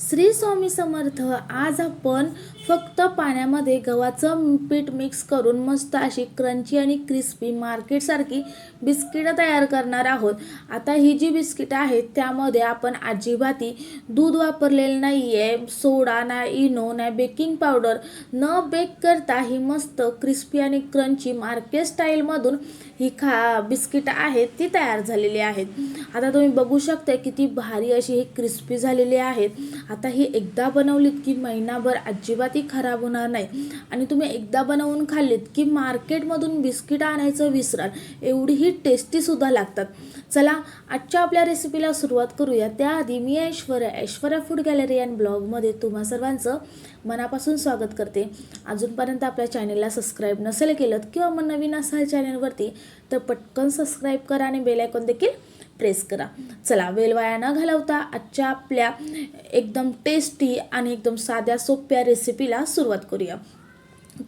श्री स्वामी समर्थ आज आपण फक्त पाण्यामध्ये गव्हाचं पीठ मिक्स करून मस्त अशी क्रंची आणि क्रिस्पी मार्केटसारखी बिस्किटं तयार करणार आहोत. आता ही जी बिस्किटं आहेत त्यामध्ये आपण अजिबाती दूध वापरलेलं नाही आहे सोडा ना इनो ना बेकिंग पावडर न बेक करता ही मस्त क्रिस्पी आणि क्रंची मार्केट स्टाईलमधून ही खा बिस्किटं आहेत ती तयार झालेली आहेत. आता तुम्ही बघू शकता किती भारी अशी ही क्रिस्पी झालेली आहेत. आता ही एकदा बनवलीत की महिनाभर अजिबातही खराब होणार नाही. आणि तुम्ही एकदा बनवून खाल्लीत की मार्केटमधून बिस्किट आणायचं विसराल एवढीही टेस्टीसुद्धा लागतात. चला आजच्या आपल्या रेसिपीला सुरुवात करूया. त्याआधी मी Aishwarya Aishwarya food gallery and ब्लॉगमध्ये तुम्हा सर्वांचं मनापासून स्वागत करते. अजूनपर्यंत आपल्या चॅनेलला सबस्क्राईब नसेल केलं किंवा मग नवीन असाल चॅनलवरती तर पटकन सबस्क्राईब करा आणि बेलायकॉन देखील प्रेस करा. चला वेल वाया न घालवता आजच्या आपल्या एकदम टेस्टी आणि एकदम साध्या सोप्या रेसिपीला सुरुवात करूया.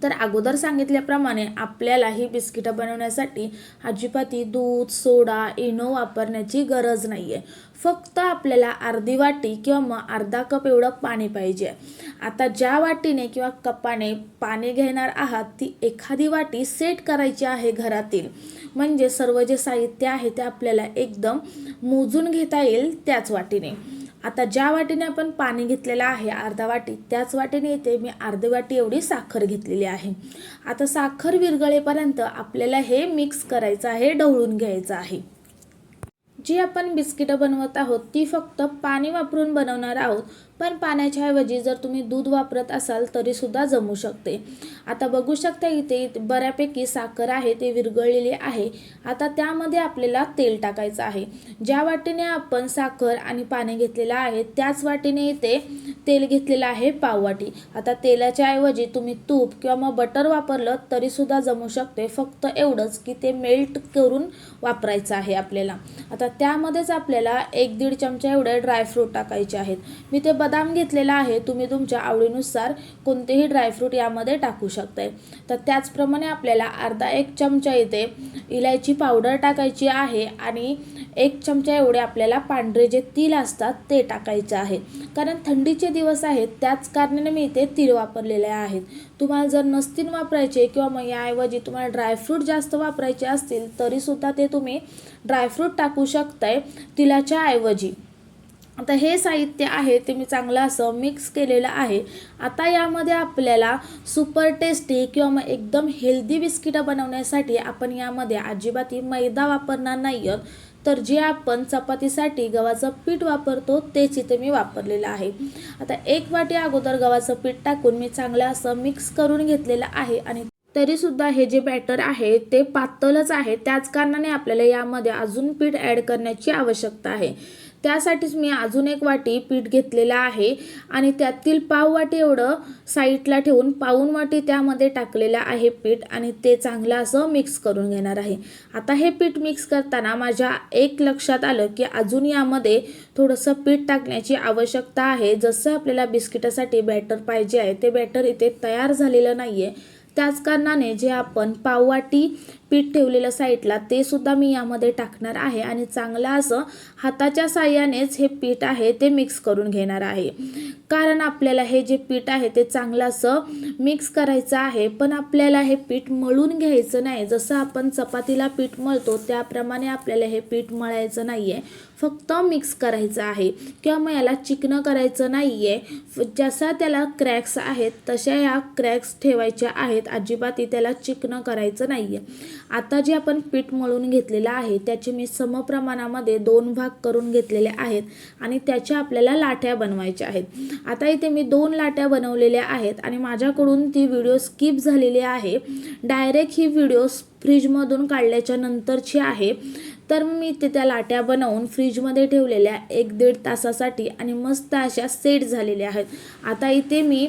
तर अगोदर सांगितल्याप्रमाणे आपल्याला ही बिस्किटं बनवण्यासाठी अजिबाती दूध सोडा इनो वापरण्याची गरज नाही आहे फक्त आपल्याला अर्धी वाटी किंवा मग अर्धा कप एवढं पाणी पाहिजे. आता ज्या वाटीने किंवा कपाने पाणी घेणार आहात ती एखादी वाटी सेट करायची आहे घरातील. म्हणजे सर्व जे साहित्य आहे ते आपल्याला एकदम मोजून घेता येईल त्याच वाटीने. आता ज्या वाटीने आपण पाणी घेतलेलं आहे अर्धा वाटी त्याच वाटीने इथे मी अर्धी वाटी एवढी साखर घेतलेली आहे. आता साखर विरघळेपर्यंत आपल्याला हे मिक्स करायचं आहे ढवळून घ्यायचं आहे. जी आपण बिस्किटं बनवत आहोत ती फक्त पाणी वापरून बनवणार आहोत पण पाण्याच्या ऐवजी जर तुम्ही दूध वापरत असाल तरीसुद्धा जमू शकते. आता बघू शकता इथे बऱ्यापैकी साखर आहे ते विरघळलेली आहे. आता त्यामध्ये आपल्याला तेल टाकायचं आहे. ज्या वाटीने आपण साखर आणि पाणी घेतलेलं आहे त्याच वाटीने इथे तेल घेतलेलं आहे पाववाटी. आता तेलाच्या ऐवजी तुम्ही तूप किंवा मग बटर वापरलं तरीसुद्धा जमू शकते. फक्त एवढंच की ते मेल्ट करून वापरायचं आहे आपल्याला. आता त्यामध्येच आपल्याला एक दीड चमचा एवढे ड्रायफ्रूट टाकायचे आहेत. मी ते बदाम घेतलेला आहे तुम्ही तुमच्या आवडीनुसार कोणतेही ड्रायफ्रूट यामध्ये टाकू शकताय. तर त्याचप्रमाणे आपल्याला अर्धा एक चमचा इथे इलायची पावडर टाकायची आहे आणि एक चमचा एवढे आपल्याला पांढरे जे तिल असतात ते टाकायचे आहे. कारण थंडीचे दिवस आहेत त्याच कारणाने मी इथे तिळ वापरलेले आहेत. तुम्हाला जर नसतील वापरायचे किंवा मग याऐवजी तुम्हाला ड्रायफ्रूट जास्त वापरायचे असतील तरीसुद्धा ते तुम्ही ड्रायफ्रूट टाकू शकताय तिलाच्या ऐवजी. आता हे साहित्य आहे ते मी चांगलं असं मिक्स केलेलं आहे. आता यामध्ये आपल्याला सुपर टेस्टी किंवा मग एकदम हेल्दी बिस्किटं बनवण्यासाठी आपण यामध्ये अजिबाती मैदा वापरणार नाही आहोत तर जे आपण चपातीसाठी गव्हाचं पीठ वापरतो तेच इथे मी वापरलेलं आहे. आता एक वाटी अगोदर गव्हाचं पीठ टाकून मी चांगलं असं मिक्स करून घेतलेलं आहे आणि तरीसुद्धा हे जे बॅटर आहे ते पातळच आहे. त्याच कारणाने आपल्याला यामध्ये अजून पीठ ॲड करण्याची आवश्यकता आहे. त्यासाठीच मी अजून एक वाटी पीठ घेतलेलं आहे. आणि त्यातील पाव वाटी एवढं साईडला ठेवून पाऊन वाटी त्यामध्ये टाकलेलं आहे पीठ आणि ते चांगलं असं मिक्स करून घेणार आहे. आता हे पीठ मिक्स करताना माझ्या एक लक्षात आलं की अजून यामध्ये थोडंसं पीठ टाकण्याची आवश्यकता आहे. जसं आपल्याला बिस्किटासाठी बॅटर पाहिजे आहे ते बॅटर इथे तयार झालेलं नाही आहे त्याच कारणाने जे आपण पाववाटी पीठ ठेवलेलं साईडला ते सुद्धा मी यामध्ये टाकणार आहे आणि चांगलं असं हाताच्या साह्यानेच हे पीठ आहे ते मिक्स करून घेणार आहे. कारण आपल्याला हे जे पीठ आहे ते चांगलं असं मिक्स करायचं आहे पण आपल्याला हे पीठ मळून घ्यायचं नाही. जसं आपण चपातीला पीठ मळतो त्याप्रमाणे आपल्याला हे पीठ मळायचं नाही आहे फक्त मिक्स करायचं आहे. किंवा मग याला चिकनं करायचं नाही आहे जसा त्याला क्रॅक्स आहेत तशा या क्रॅक्स ठेवायच्या आहेत. अजिबात त्याला चिकनं करायचं नाही आहे आता जे आपण पीठ मळून घेतलेलं आहे त्याचे मी समप्रमाणामध्ये दोन भाग करून घेतलेले आहेत आणि त्याच्या आपल्याला लाट्या बनवायच्या आहेत. आता इथे मी दोन लाट्या बनवलेल्या आहेत आणि माझ्याकडून ती व्हिडिओ स्किप झालेली आहे. डायरेक्ट ही व्हिडिओ फ्रीजमधून काढल्याच्या नंतरची आहे. तर मी ते त्या लाट्या बनवून फ्रीजमध्ये ठेवलेल्या एक दीड तासासाठी आणि मस्त अशा सेट झालेल्या आहेत. आता इथे मी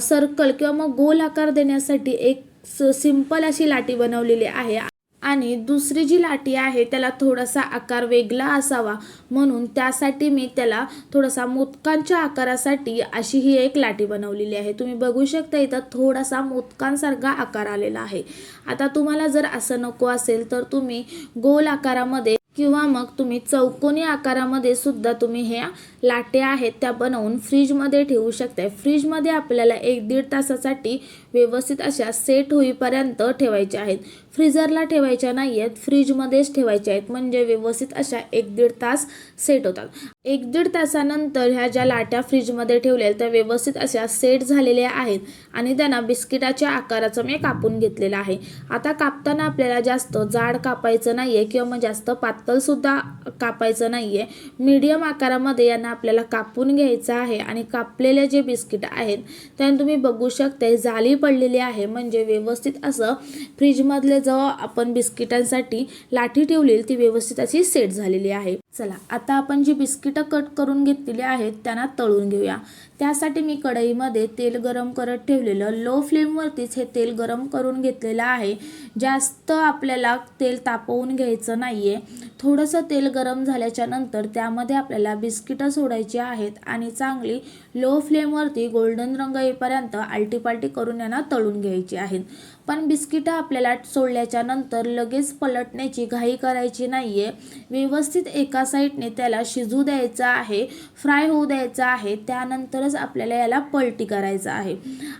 सर्कल किंवा मग गोल आकार देण्यासाठी एक सिंपल अशी लाटी बनवलेली आहे. आणि दुसरी जी लाटी आहे त्याला थोडासा आकार वेगळा असावा. म्हणून त्यासाठी मी त्याला थोडासा मोदकांच्या आकारासाठी अशी ही एक लाटी बनवलेली आहे. तुम्ही बघू शकता इथं थोडासा मोदकांसारखा आकार आलेला आहे. आता तुम्हाला जर असं नको असेल तर तुम्ही गोल आकारामध्ये किंवा मग तुम्ही चौकोनी आकारामध्ये सुद्धा तुम्ही ह्या लाट्या आहेत त्या बनवून फ्रीजमध्ये ठेवू शकताय. फ्रीजमध्ये आपल्याला एक दीड तासासाठी व्यवस्थित अशा सेट होईपर्यंत ठेवायच्या आहेत. फ्रीजरला ठेवायच्या नाही आहेत फ्रीजमध्येच ठेवायच्या आहेत. म्हणजे व्यवस्थित अशा एक दीड तास सेट होतात. एक दीड तासानंतर ह्या ज्या लाट्या फ्रीजमध्ये ठेवल्या आहेत त्या व्यवस्थित अशा सेट झालेल्या आहेत आणि त्यांना बिस्किटाच्या आकाराचं मी कापून घेतलेलं आहे. आता कापताना आपल्याला जास्त जाड कापायचं नाही आहे किंवा मग जास्त पातळसुद्धा कापायचं नाही आहे मीडियम आकारामध्ये यांना आपल्याला कापून घ्यायचं आहे आणि कापलेले जे बिस्किट आहेत त्याने तुम्ही बघू शकता जाली पडलेली आहे. म्हणजे व्यवस्थित असं फ्रीजमधले जो आपण बिस्किटांसाठी लाठी ठेवली ती व्यवस्थित अशी सेट झालेली आहे. चला आता आपण जी बिस्किटं कट करून घेतलेली आहेत त्यांना तळून घेऊया. त्यासाठी मी कढईमध्ये तेल गरम करत ठेवलेलं लो फ्लेमवरतीच हे तेल गरम करून घेतलेलं आहे. जास्त आपल्याला तेल तापवून घ्यायचं नाही आहे थोडंसं तेल गरम झाल्याच्यानंतर त्यामध्ये आपल्याला बिस्किटं सोडायची आहेत आणि चांगली लो फ्लेमवरती गोल्डन रंग येईपर्यंत आलटीपालटी करून यांना तळून घ्यायची आहेत. पण बिस्किटं आपल्याला सोडल्याच्या नंतर लगेच पलटण्याची घाई करायची नाही आहे व्यवस्थित एका साईडने त्याला शिजू द्यायचं आहे फ्राय होऊ द्यायचं आहे त्यानंतरच आपल्याला याला पलटी करायचं आहे.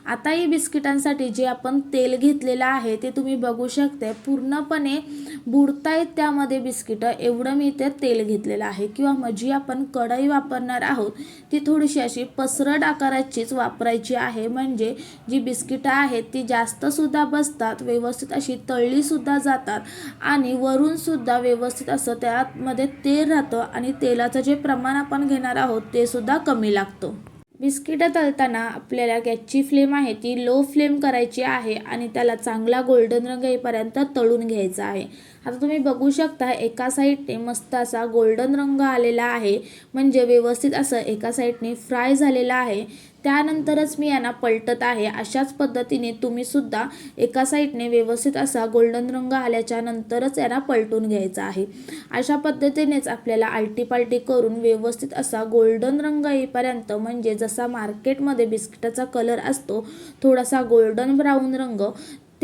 आता ही बिस्किटांसाठी जे आपण तेल घेतलेलं आहे ते तुम्ही बघू शकते पूर्णपणे बुडतायत त्यामध्ये बिस्किटं. एवढं मी ते तेल घेतलेलं आहे. किंवा मग जी आपण कढई वापरणार आहोत ती थोडीशी अशी पसरट आकाराचीच वापरायची आहे. म्हणजे जी बिस्किटं आहेत ती जास्तसुद्धा बसतात व्यवस्थित अशी तळलीसुद्धा जातात आणि वरूनसुद्धा व्यवस्थित असं त्यामध्ये तेल राहतं आणि तेलाचं जे प्रमाण आपण घेणार आहोत ते सुद्धा कमी लागतं. बिस्किटं तळताना आपल्याला गॅसची फ्लेम आहे ती लो फ्लेम करायची आहे आणि त्याला चांगला गोल्डन रंग येईपर्यंत तळून घ्यायचा आहे. आता तुम्ही बघू शकता एका साईडने मस्त असा गोल्डन रंग आलेला आहे. म्हणजे व्यवस्थित असं एका साईडने फ्राय झालेला आहे. त्यानंतरच मी यांना पलटत आहे. अशाच पद्धतीने तुम्ही सुद्धा एका साईडने व्यवस्थित असा गोल्डन रंग आल्याच्या नंतरच यांना पलटून घ्यायचा आहे. अशा पद्धतीनेच आपल्याला आलटीपालटी करून व्यवस्थित असा गोल्डन रंग येईपर्यंत म्हणजे जसा मार्केटमध्ये बिस्किटाचा कलर असतो थोडासा गोल्डन ब्राऊन रंग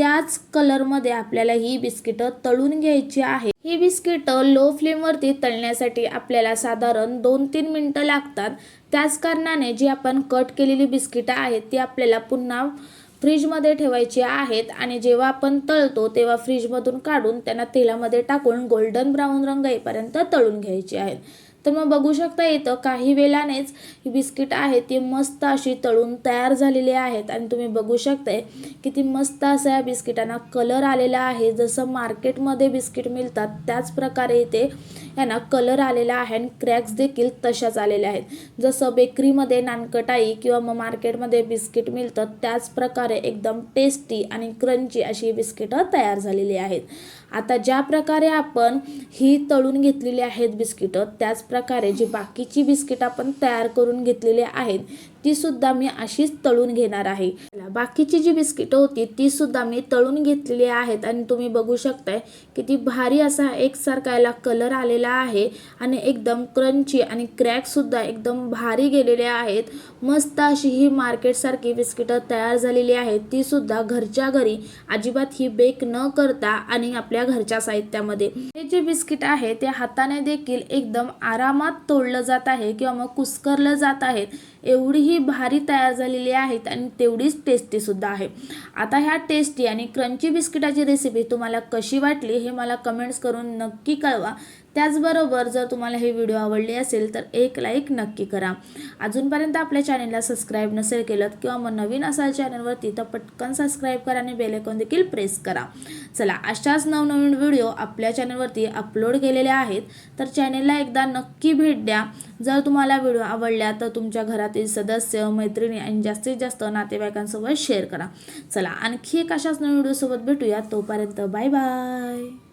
त्याच कलरमध्ये आपल्याला ही बिस्किटं तळून घ्यायची आहे ही बिस्किटं लो फ्लेमवरती तळण्यासाठी आपल्याला साधारण दोन तीन मिनटं लागतात. त्याच कारणाने जी आपण कट केलेली बिस्किटं आहेत ती आपल्याला पुन्हा फ्रीजमध्ये ठेवायची आहेत आणि जेव्हा आपण तळतो तेव्हा फ्रीजमधून काढून त्यांना तेलामध्ये टाकून गोल्डन ब्राऊन रंग येईपर्यंत तळून घ्यायची आहेत. तर मग बघू शकता येतं काही वेळानेच ही बिस्किट आहे ती मस्त अशी तळून तयार झालेली आहेत. आणि तुम्ही बघू शकताय किती मस्त असं या बिस्किटांना कलर आलेला आहे. जसं मार्केटमध्ये बिस्किट मिळतात त्याच प्रकारे इथे यांना कलर आलेला आहे आणि क्रॅक्स देखील तशाच आलेल्या आहेत. जसं बेकरीमध्ये नानकटाई किंवा मग मार्केटमध्ये बिस्किट मिळतं त्याच प्रकारे एकदम टेस्टी आणि क्रंची अशी बिस्किटं तयार झालेली आहेत. आता ज्या प्रकारे आपण ही तळून घेतलेली आहेत बिस्किटं त्याच प्रकारे जी बाकीची बिस्किट आपण तयार करून घेतलेली आहेत ती सुद्धा मी अशीच तळून घेणार आहे. बाकीची जी बिस्किटं होती ती सुद्धा मी तळून घेतलेली आहेत आणि तुम्ही बघू शकताय किती भारी असा एकसारखा याला कलर आलेला आहे आणि एकदम क्रंची आणि क्रॅक सुद्धा एकदम भारी गेलेले आहेत. मस्त अशी ही मार्केटसारखी बिस्किटं तयार झालेली आहेत. ती सुद्धा घरच्या घरी अजिबात ही बेक न करता आणि आपल्या घरच्या साहित्यामध्ये. हे जे बिस्किट आहे ते हाताने देखील एकदम आरामात तोडलं जात आहे किंवा मग कुस्करलं जात आहेत. एवढी ही भारी तयार झालेली आहेत आणि तेवढीच टेस्टी सुद्धा आहे. आता ह्या टेस्टी आणि क्रंची बिस्किटाची रेसिपी तुम्हाला कशी वाटली हे मला कमेंट्स करून नक्की कळवा. त्याचबरोबर जर तुम्हाला हे व्हिडिओ आवडले असेल तर एक लाईक नक्की करा. अजूनपर्यंत आपल्या चॅनेलला सबस्क्राईब नसेल केलं किंवा मग नवीन असाल चॅनलवरती तर पटकन सबस्क्राईब करा आणि बेलेकॉन देखील प्रेस करा. चला अशाच नवनवीन व्हिडिओ आपल्या चॅनलवरती अपलोड केलेले आहेत तर चॅनेलला एकदा नक्की भेट द्या. जर तुम्हाला व्हिडिओ आवडल्या तर तुमच्या घरातील सदस्य मैत्रिणी आणि जास्तीत जास्त नातेवाईकांसोबत शेअर करा. चला आणखी एक अशाच नवीन व्हिडिओसोबत भेटूया. तोपर्यंत बाय बाय